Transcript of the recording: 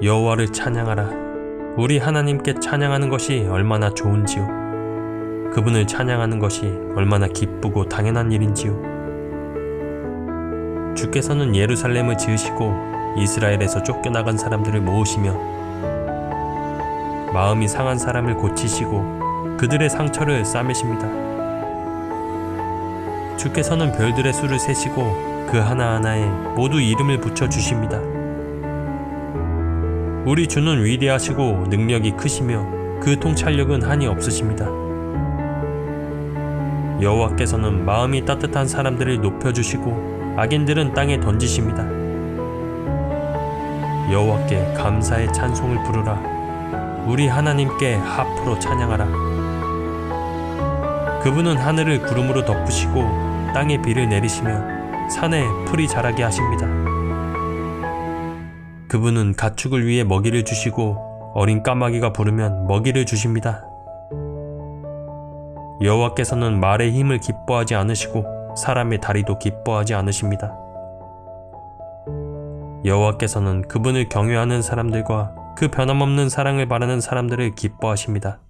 여호와를 찬양하라. 우리 하나님께 찬양하는 것이 얼마나 좋은지요. 그분을 찬양하는 것이 얼마나 기쁘고 당연한 일인지요. 주께서는 예루살렘을 지으시고 이스라엘에서 쫓겨나간 사람들을 모으시며 마음이 상한 사람을 고치시고 그들의 상처를 싸매십니다. 주께서는 별들의 수를 세시고 그 하나하나에 모두 이름을 붙여 주십니다. 우리 주는 위대하시고 능력이 크시며 그 통찰력은 한이 없으십니다. 여호와께서는 마음이 따뜻한 사람들을 높여주시고 악인들은 땅에 던지십니다. 여호와께 감사의 찬송을 부르라. 우리 하나님께 하프로 찬양하라. 그분은 하늘을 구름으로 덮으시고 땅에 비를 내리시며 산에 풀이 자라게 하십니다. 그분은 가축을 위해 먹이를 주시고 어린 까마귀가 부르면 먹이를 주십니다. 여호와께서는 말의 힘을 기뻐하지 않으시고 사람의 다리도 기뻐하지 않으십니다. 여호와께서는 그분을 경외하는 사람들과 그 변함없는 사랑을 바라는 사람들을 기뻐하십니다.